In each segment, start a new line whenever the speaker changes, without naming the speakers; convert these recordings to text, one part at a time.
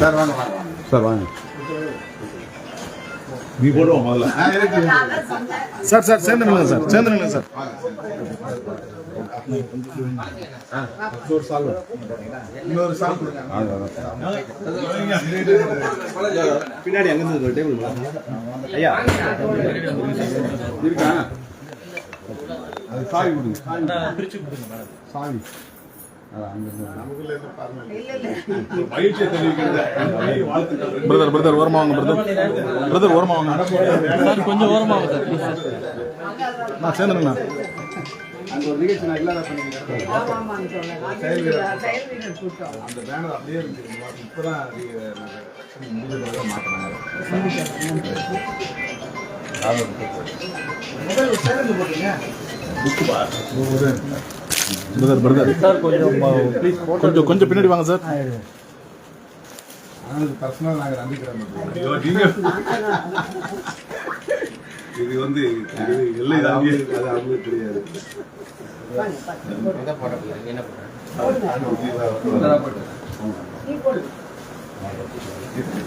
Sir வாங்க. வாங்க
sir வாங்க.
நீ போடுவோம் முதல்ல.
சார் சார் சேர்ந்து நில்லுங்க சார் சேர்ந்து நில்லுங்க சார்.
இன்னொரு
பின்னாடி அங்க இருந்து டேபிள் ஐயா.
இருக்கா? அது சாவி கொடுங்க. சாவி.
பிரதர் பிரதர் ஓரமா வாங்க பிரதர் பிரதர் ஓரமா வாங்க.
சார் கொஞ்சம் ஓரமாக வாங்க சார்
நான் சேர்ந்து
அந்த ஒரு நிகழ்ச்சி இல்லாத பண்ணிக்கிறேன். அந்த பேனர் அப்படியே முடிஞ்ச பிறகு மாத்தினாங்க.
பிரதர் பிரதர்
சார் கொஞ்சம் ப்ளீஸ்
கொஞ்சம் கொஞ்சம் பின்னாடி வாங்க சார்
பர்சனல் நாங்கள் நம்பிக்கிறோம்
இது வந்து இது எல்லை தாண்டி
அது அவங்களுக்கு தெரியாது.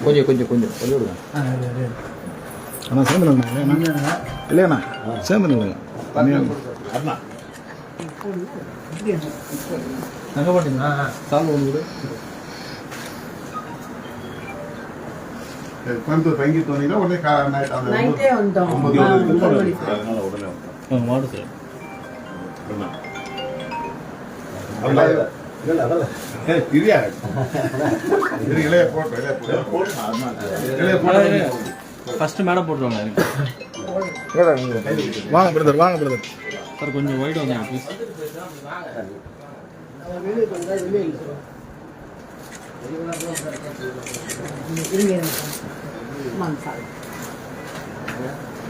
கொஞ்சம் கொஞ்சம் கொஞ்சம் கொஞ்சம்
அண்ணா சேர்ந்து இல்லையாண்ணா சேர்ந்து
அண்ணா.
மாட்டீங்களா ஒன்று விடு
கோயம்புத்தூர் பங்கி தோணினா உடனே
நைட்டே வந்தோம்.
அதனால உடனே வந்தோம்.
மாடு சார். ஃபர்ஸ்ட் மேடம் போட்டுருவாங்க எனக்கு.
வாங்க பிரதர் வாங்க பிரதர்
சார் கொஞ்சம் ஒயிட் வாங்க ப்ளீஸ்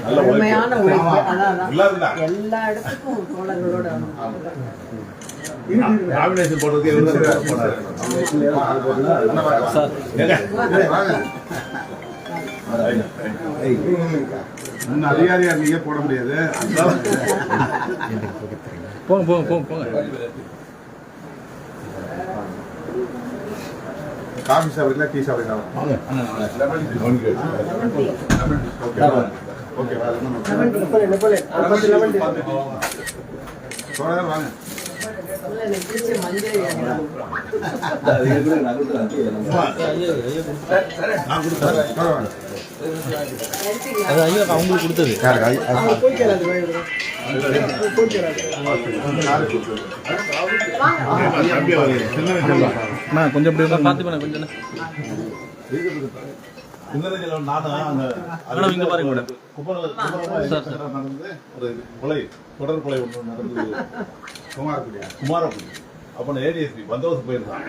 அருமையான
உழைப்பு.
அதான்? எல்லா இடத்துக்கும் தோழர்களோட
நாமினேஷன்.
சார்.
ஏங்க,
இன்னும் அதிகாரியா இருந்தீங்க போட முடியாது.
போங்க போங்க போங்க போங்க.
காஃபி சாப்பிடுங்களா டீ சாப்பிடுங்களா ஓகே வாங்க.
அது ஐயா அவங்களுக்கு கொடுத்தது
அண்ணா கொஞ்சம் வந்து
பார்த்து கொஞ்சம் இங்க பாருங்க மேடம்.
நடந்தது? ஒரு கொலை தொடர் கொலை ஒன்று நடந்தது.
குமாரக்குடியா
குமாரபுரி அப்போ ஏடிஎஸ்பி பந்தோபஸ்து போயிருந்தான்.